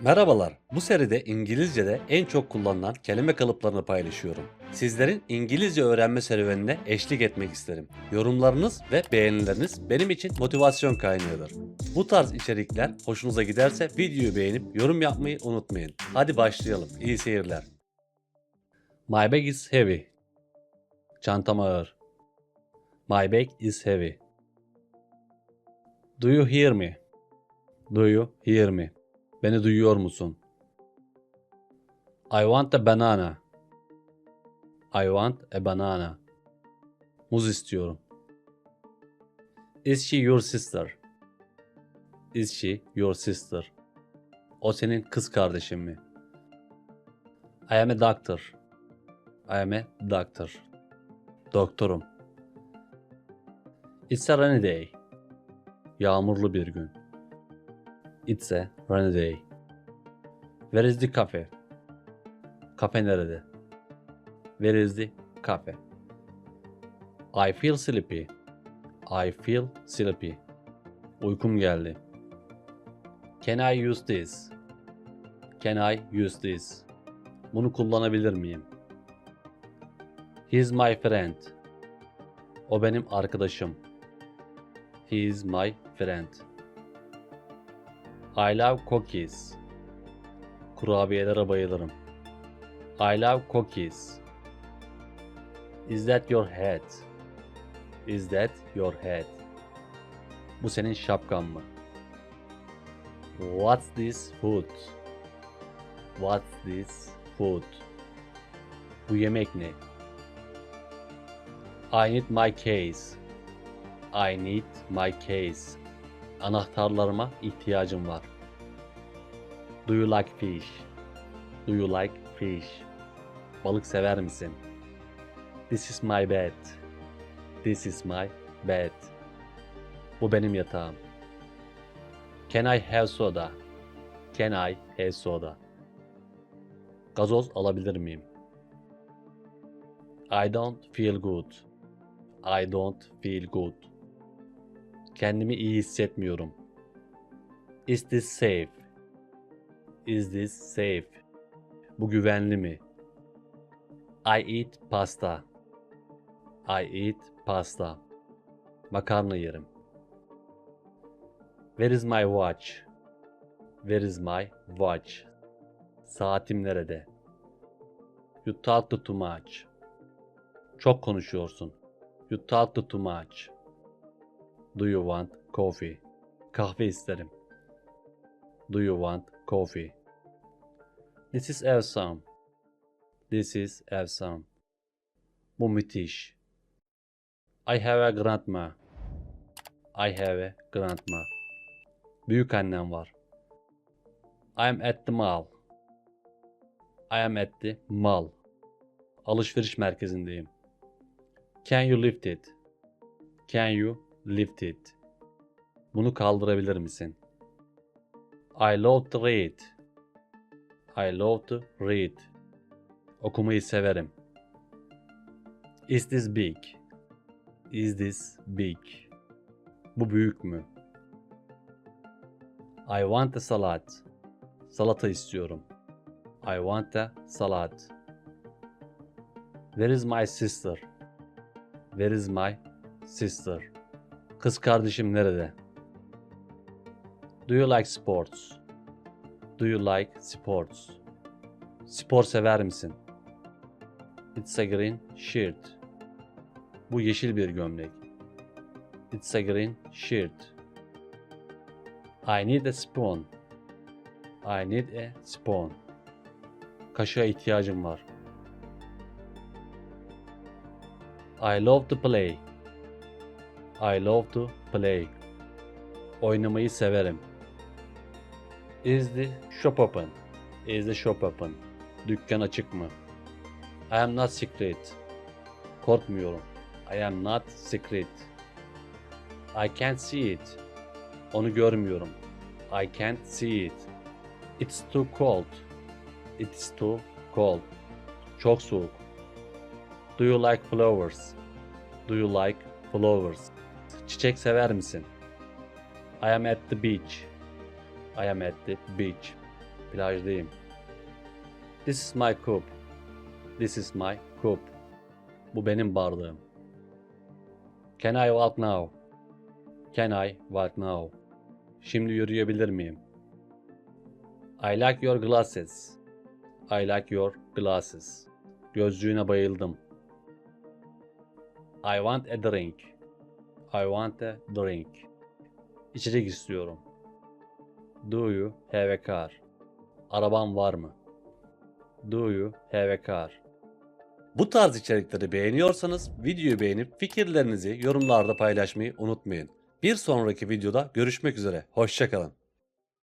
Merhabalar. Bu seride İngilizce'de en çok kullanılan kelime kalıplarını paylaşıyorum. Sizlerin İngilizce öğrenme serüvenine eşlik etmek isterim. Yorumlarınız ve beğenileriniz benim için motivasyon kaynağıdır. Bu tarz içerikler hoşunuza giderse videoyu beğenip yorum yapmayı unutmayın. Hadi başlayalım. İyi seyirler. My bag is heavy. Çantam ağır. My bag is heavy. Do you hear me? Do you hear me? Beni duyuyor musun? I want a banana. I want a banana. Muz istiyorum. Is she your sister? Is she your sister? O senin kız kardeşin mi? I am a doctor. I am a doctor. Doktorum. It's a rainy day. Yağmurlu bir gün. It's a rainy day. Where is the cafe? Kafe nerede? Where is the cafe? I feel sleepy. I feel sleepy. Uykum geldi. Can I use this? Can I use this? Bunu kullanabilir miyim? He is my friend. O benim arkadaşım. He is my friend. I love cookies. Kurabiyelere bayılırım. I love cookies. Is that your hat? Is that your hat? Bu senin şapkan mı? What's this food? What's this food? Bu yemek ne? I need my case. I need my case. Anahtarlarıma ihtiyacım var. Do you like fish? Do you like fish? Balık sever misin? This is my bed. This is my bed. Bu benim yatağım. Can I have soda? Can I have soda? Gazoz alabilir miyim? I don't feel good. I don't feel good. Kendimi iyi hissetmiyorum. Is this safe? Is this safe? Bu güvenli mi? I eat pasta. I eat pasta. Makarna yerim. Where is my watch? Where is my watch? Saatim nerede? You talk too much. Çok konuşuyorsun. You talk too much. Do you want coffee? Kahve isterim. Do you want coffee? This is awesome. This is awesome. Bu müthiş. I have a grandma. I have a grandma. Büyük annem var. I am at the mall. I am at the mall. Alışveriş merkezindeyim. Can you lift it? Can you lift it? Bunu kaldırabilir misin? I love to read. I love to read. Okumayı severim. Is this big? Is this big? Bu büyük mü? I want a salad. Salata istiyorum. I want a salad. Where is my sister? Where is my sister? Kız kardeşim nerede? Do you like sports? Do you like sports? Spor sever misin? It's a green shirt. Bu yeşil bir gömlek. It's a green shirt. I need a spoon. I need a spoon. Kaşığa ihtiyacım var. I love to play. I love to play. Oynamayı severim. Is the shop open? Is the shop open? Dükkan açık mı? I am not secret. Korkmuyorum. I am not secret. I can't see it. Onu görmüyorum. I can't see it. It's too cold. It's too cold. Çok soğuk. Do you like flowers? Do you like flowers? Çiçek sever misin? I am at the beach. I am at the beach. Plajdayım. This is my cup. This is my cup. Bu benim bardağım. Can I walk now? Can I walk now? Şimdi yürüyebilir miyim? I like your glasses. I like your glasses. Gözlüğüne bayıldım. I want a drink. I want a drink. İçecek istiyorum. Do you have a car? Araban var mı? Do you have a car? Bu tarz içerikleri beğeniyorsanız videoyu beğenip fikirlerinizi yorumlarda paylaşmayı unutmayın. Bir sonraki videoda görüşmek üzere. Hoşçakalın.